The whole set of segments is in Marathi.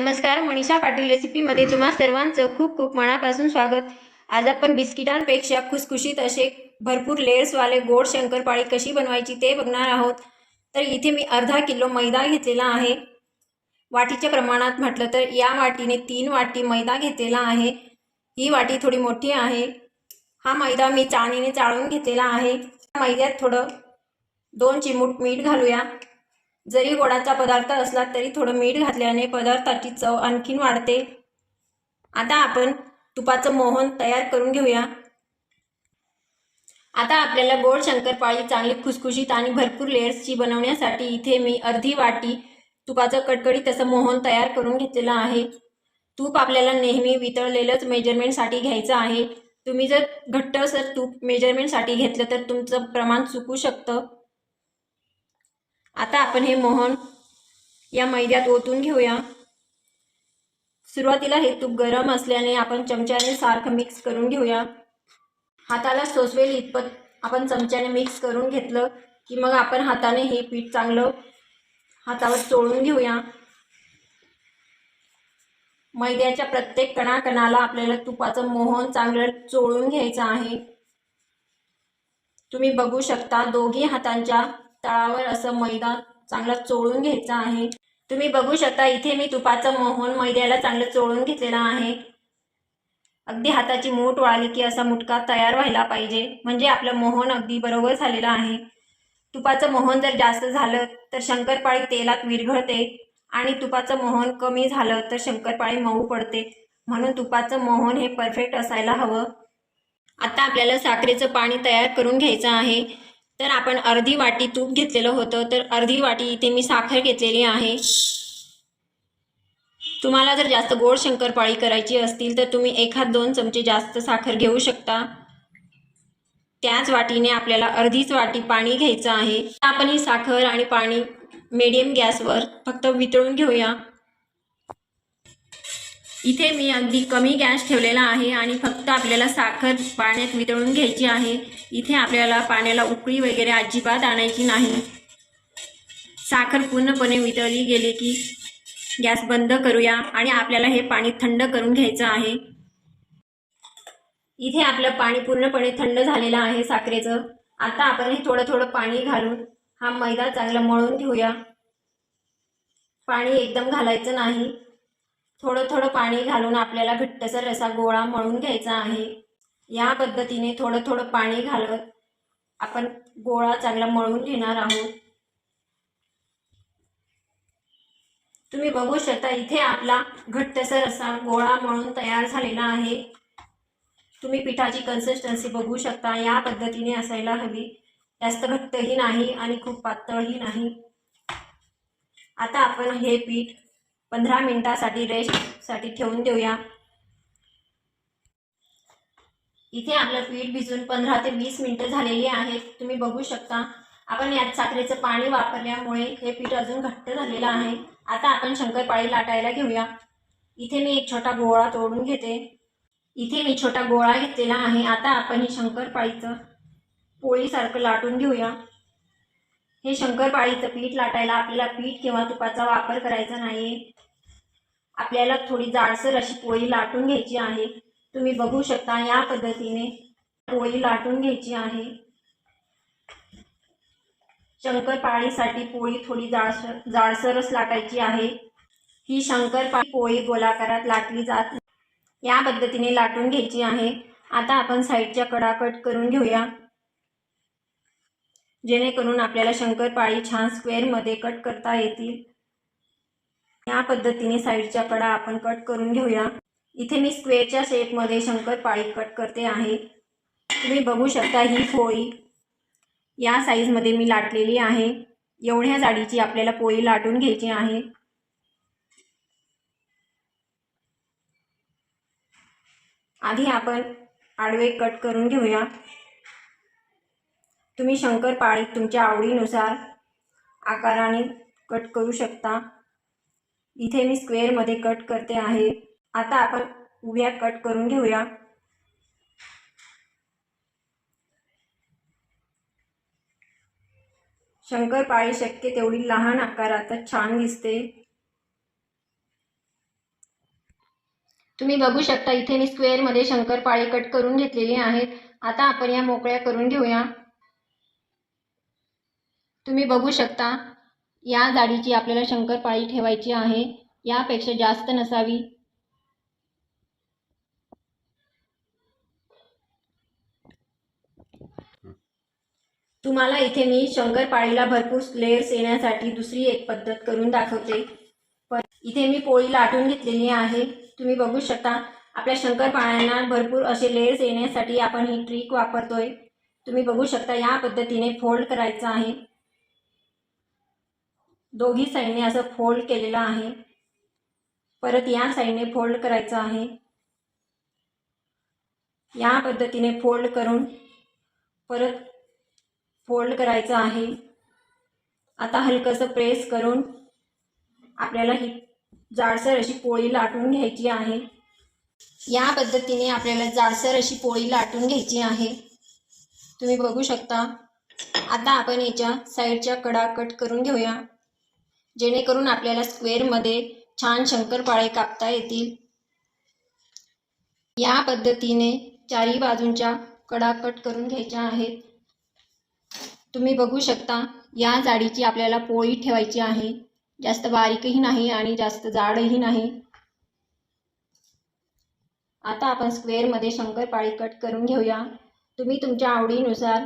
नमस्कार मनीषा पाटील रेसिपीमध्ये तुम्हा सर्वांचं खूप खूप मनापासून स्वागत. आज आपण बिस्किटांपेक्षा खुसखुशीत असे भरपूर लेअर्सवाले गोड शंकरपाळी कशी बनवायची ते बघणार आहोत. तर इथे मी अर्धा किलो मैदा घेतलेला आहे. वाटीच्या प्रमाणात म्हटलं तर या वाटीने तीन वाटी मैदा घेतलेला आहे. ही वाटी थोडी मोठी आहे. हा मैदा मी चाळणीने चाळून घेतलेला आहे. मैद्यात थोडं दोन चिमूट मीठ घालूया. जरी गोडाचा पदार्थ असला तरी थोडं मीठ घातल्याने पदार्थाची चव आणखीन वाढते. आता आपण तुपाचं मोहन तयार करून घेऊया. आता आपल्याला गोड शंकरपाळी चांगली खुसखुशीत आणि भरपूर लेयर्सची बनवण्यासाठी इथे मी अर्धी वाटी तुपाचं कडकडीत तसं मोहन तयार करून घेतलेलं आहे. तूप आपल्याला नेहमी वितळलेलंच मेजरमेंटसाठी घ्यायचं आहे. तुम्ही जर घट्टसर तूप मेजरमेंटसाठी घेतलं तर तुमचं प्रमाण चुकू शकतं. आता आपण हे मोहन या मैद्यात ओतून घेऊया. सुरुवातीला हे तूप गरम असल्याने आपण चमच्याने सारखं मिक्स करून घेऊया. हाताला सोसवेल इतपत आपण चमच्याने मिक्स करून घेतलं की मग आपण हाताने हे पीठ चांगलं हातावर चोळून घेऊया. मैद्याच्या प्रत्येक कणाकणाला आपल्याला तुपाचं मोहन चांगलं चोळून घ्यायचं आहे. तुम्ही बघू शकता दोघी हातांच्या तळावर असं मैदा चांगला चोळून घ्यायचा आहे. तुम्ही बघू शकता इथे मी तुपाचं मोहन मैद्याला चांगलं चोळून घेतलेलं आहे. अगदी हाताची मूठ वाळली की असा मुटका तयार व्हायला पाहिजे. म्हणजे आपलं मोहन अगदी बरोबर झालेलं आहे. तुपाचं मोहन जर जास्त झालं तर शंकरपाळी तेलात विरघळते आणि तुपाचं मोहन कमी झालं तर शंकरपाळी मऊ पडते. म्हणून तुपाचं मोहन हे परफेक्ट असायला हवं. आता आपल्याला साखरेचं पाणी तयार करून घ्यायचं आहे. तर आपण अर्धी वाटी तूप घेतलेलं होतं. तर अर्धी वाटी इथे मी साखर घेतलेली आहे. तुम्हाला जर जास्त गोड शंकरपाळी करायची असतील तर तुम्ही एखाद दोन चमचे जास्त साखर घेऊ शकता. त्याच वाटीने आपल्याला अर्धीच वाटी पाणी घ्यायचं आहे. आपण ही साखर आणि पाणी मीडियम गॅसवर फक्त वितळून घेऊया. इथे मी अगदी कमी गॅस ठेवलेला आहे आणि फक्त आपल्याला साखर पाण्यात वितळून घ्यायची आहे. इथे आपल्याला पाण्याला उकळी वगैरे अजिबात आणायची नाही. साखर पूर्णपणे वितळली गेली की गॅस बंद करूया आणि आपल्याला हे पाणी थंड करून घ्यायचं आहे. इथे आपलं पाणी पूर्णपणे थंड झालेलं आहे साखरेचं. आता आपण हे थोडं थोडं पाणी घालून हा मैदा चांगला मळून घेऊया. पाणी एकदम घालायचं नाही. थोडं थोडं पाणी घालून आपल्याला घट्टसर रसा गोळा मळून घ्यायचा आहे. या पद्धतीने थोडं थोडं पाणी घालत आपण गोळा चांगला मळून घेणार आहोत. तुम्ही बघू शकता इथे आपला घट्टसर असा गोळा मळून तयार झालेला आहे. तुम्ही पिठाची कन्सिस्टन्सी बघू शकता. या पद्धतीने असायला हवी. जास्त घट्टही नाही आणि खूप पातळही नाही. आता आपण हे पीठ पंधरा मिनटासाठी रेस्टसाठी ठेवून देऊया. इथे आपलं पीठ भिजून पंधरा ते वीस मिनटं झालेली आहेत. तुम्ही बघू शकता. आपण यात साखरेचं पाणी वापरल्यामुळे हे पीठ अजून घट्ट झालेलं आहे. आता आपण शंकरपाळी लाटायला घेऊया. इथे मी एक छोटा गोळा तोडून घेते. इथे मी छोटा गोळा घेतलेला आहे. आता आपण ही शंकरपाळीचं पोळीसारखं लाटून घेऊया. हे शंकरपाळीचं पीठ लाटायला आपल्याला पीठ किंवा तुपाचा वापर करायचा नाही आपल्याला थोडी जाडसर अशी पोळी लाटून घ्यायची आहे. तुम्ही बघू शकता या पद्धतीने पोळी लाटून घ्यायची आहे. शंकरपाळीसाठी पोळी थोडी जाडसर जाडसरच लाटायची आहे. ही शंकरपाळी पोळी गोलाकारात लाटली जात या पद्धतीने लाटून घ्यायची आहे. आता आपण साईडच्या कडाकट करून घेऊया. जेणेकरून आपल्याला शंकरपाळी छान स्क्वेअरमध्ये कट करता येतील. या पद्धतीने साईडच्या कडा आपण कट करून घेऊया. इथे मी स्क्वेअरच्या शेपमध्ये शंकरपाळी कट करते आहे. तुम्ही बघू शकता ही पोळी. या साईजमध्ये मी लाटलेली आहे. एवढ्या जाडीची आपल्याला पोळी लाटून घ्यायची आहे. आधी आपण आडवे कट करून घेऊया. तुम्ही शंकरपाळी तुमच्या आवडीनुसार आकाराने कट करू शकता. इथे मी स्क्वेअरमध्ये कट करते आहे. आता आपण उभ्या कट करून घेऊया. शंकरपाळी शक्य तेवढी लहान आकारातच छान दिसते. तुम्ही बघू शकता इथे मी स्क्वेअरमध्ये शंकरपाळी कट करून घेतलेली आहेत आता आपण या मोकळ्या करून घेऊया. तुम्ही बघू शकता या जाडीची आपल्याला शंकरपाळी ठेवायची आहे. यापेक्षा जास्त नसावी. तुम्हाला इथे मी शंकरपाळीला भरपूर लेअर्स येण्यासाठी दुसरी एक पद्धत करून दाखवते. पण इथे मी पोळी लाटून घेतलेली आहे. तुम्ही बघू शकता आपल्या शंकरपाळ्यांना भरपूर असे लेअर्स येण्यासाठी आपण ही ट्रिक वापरतोय. तुम्ही बघू शकता या पद्धतीने फोल्ड करायचं आहे. दोघी साईडने असं फोल्ड केलेलं आहे. परत या साईडने फोल्ड करायचं आहे. या पद्धतीने फोल्ड करून परत फोल्ड करायचं आहे. आता हलकंसं प्रेस करून आपल्याला ही जाडसर अशी पोळी लाटून घ्यायची आहे. या पद्धतीने आपल्याला जाडसर अशी पोळी लाटून घ्यायची आहे. तुम्ही बघू शकता. आता आपण याच्या साईडच्या कडा कट करून घेऊया. जेणेकरून आपल्याला स्क्वेअरमध्ये छान शंकरपाळे कापता येतील. या पद्धतीने चारी बाजूंच्या कडा कट करून घ्यायच्या आहेत. तुम्ही बघू शकता या जाडीची आपल्याला पोळी ठेवायची आहे. जास्त बारीकही नाही आणि जास्त जाडही नाही. आता आपण स्क्वेअरमध्ये शंकरपाळी कट करून घेऊया. तुम्ही तुमच्या आवडीनुसार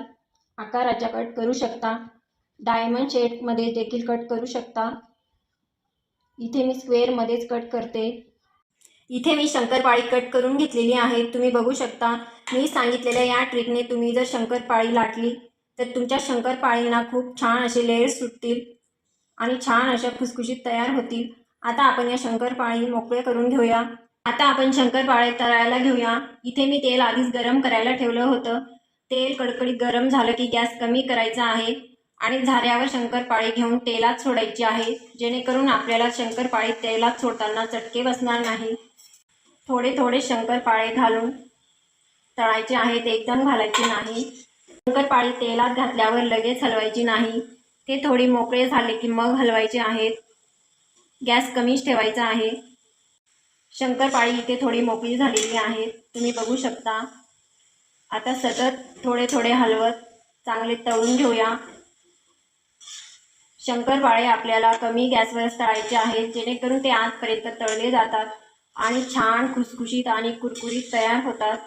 आकाराच्या कट करू शकता. डायमंड शेपमध्ये देखील कट करू शकता. इथे मी स्क्वेअरमध्येच कट करते. इथे मी शंकरपाळी कट करून घेतलेली आहे. तुम्ही बघू शकता मी सांगितलेल्या या ट्रिकने तुम्ही जर शंकरपाळी लाटली तर तुमच्या शंकरपाळींना खूप छान असे लेयर्स सुटतील आणि छान अशा खुसखुशीत तयार होतील. आता आपण या शंकरपाळी मोकळे करून घेऊया. आता आपण शंकरपाळे तळायला घेऊया. इथे मी तेल आधीच गरम करायला ठेवलं होतं. तेल कडकडीत गरम झालं की गॅस कमी करायचा आहे. आणि झाऱ्यावर शंकरपाळी घेऊन तेलात सोडायची आहे. जेणेकरून आपल्याला शंकरपाळी तेलात सोडताना चटके बसणार नाही. थोडे थोडे शंकरपाळे घालून तळायचे आहेत एकदम घालायचे नाही. शंकरपाळी तेलात घातल्यावर लगेच हलवायची नाही. ते थोडी मोकळे झाले की मग हलवायचे आहेत. गॅस कमीच ठेवायचा आहे. शंकरपाळी इथे थोडी मोकळी झालेली आहे. तुम्ही बघू शकता. आता सतत थोडे थोडे हलवत चांगले तळून घेऊया. शंकरपाळे आपल्याला कमी गॅसवर तळायचे आहेत जेणेकरून ते आतपर्यंत तळले जातात आणि छान खुसखुशीत आणि कुरकुरीत तयार होतात.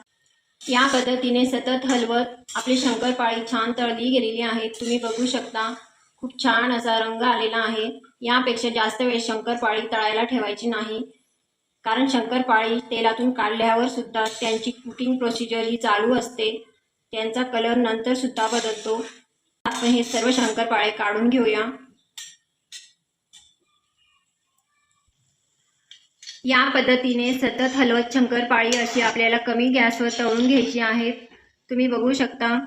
या पद्धतीने सतत हलवत आपली शंकरपाळी छान तळली गेलेली आहे. तुम्ही बघू शकता खूप छान असा रंग आलेला आहे. यापेक्षा जास्त वेळ शंकरपाळी तळायला ठेवायची नाही. कारण शंकरपाळी तेलातून काढल्यावर सुद्धा त्यांची कुकिंग प्रोसिजर ही चालू असते. त्यांचा कलर नंतर सुद्धा बदलतो. आपण हे सर्व शंकरपाळे काढून घेऊया. या पद्धतीने सतत हलवत शंकरपाळी अशी आपल्याला कमी गॅसवर तळून घ्यायची आहेत तुम्ही बघू शकता.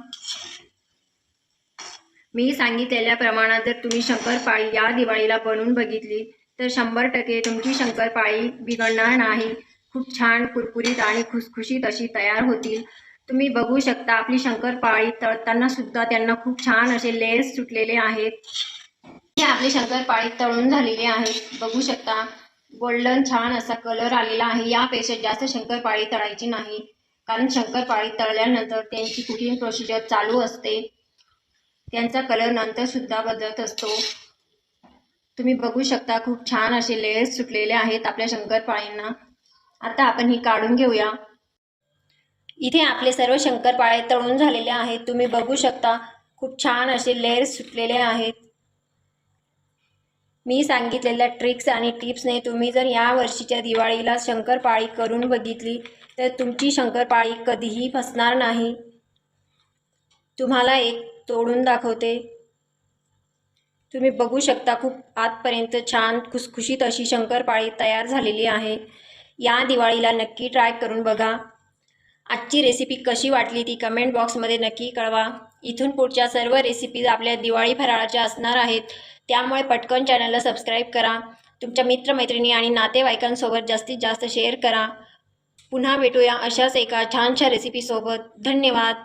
मी सांगितलेल्या प्रमाणात जर तुम्ही शंकरपाळी या दिवाळीला बनवून बघितली तर शंभर टक्के तुमची शंकरपाळी बिघडणार नाही. खूप छान कुरकुरीत आणि खुसखुशीत अशी तयार होतील. तुम्ही बघू शकता आपली शंकरपाळी तळताना सुद्धा त्यांना खूप छान असे लेस सुटलेले आहेत. हे आपली शंकरपाळी तळून झालेले आहे. बघू शकता. गोल्डन छान असा कलर आलेला आहे. यापेक्षा जास्त शंकरपाळी तळायची नाही. कारण शंकरपाळी तळल्यानंतर त्यांची कुकिंग प्रोसिजर चालू असते. त्यांचा कलर नंतर सुद्धा बदलत असतो. तुम्ही बघू शकता खूप छान असे लेयर्स सुटलेले आहेत आपल्या शंकरपाळींना. आता आपण ही काढून घेऊया. इथे आपले सर्व शंकरपाळे तळून झालेले आहेत. तुम्ही बघू शकता खूप छान असे लेअर्स सुटलेले आहेत. मी सांगितलेल्या ट्रिक्स आणि टिप्सने तुम्ही जर या वर्षीच्या दिवाळीला शंकरपाळी करून बघितली तर तुमची शंकरपाळी कधीही फसणार नाही. तुम्हाला एक तोडून दाखवते. तुम्ही बघू शकता खूप आतपर्यंत छान खुसखुशीत अशी शंकरपाळी तयार झालेली आहे. या दिवाळीला नक्की ट्राय करून बघा. आजची रेसिपी कशी वाटली ती कमेंट बॉक्समध्ये नक्की कळवा. इथून पुढच्या सर्व रेसिपीज आपल्या दिवाळी फराळाच्या असणार आहेत. त्यामुळे पटकन चॅनलला सबस्क्राईब करा. तुमच्या मित्रमैत्रिणी आणि नातेवाईकांसोबत जास्तीत जास्त शेअर करा. पुन्हा भेटूया अशाच एका छानशा रेसिपीसोबत धन्यवाद.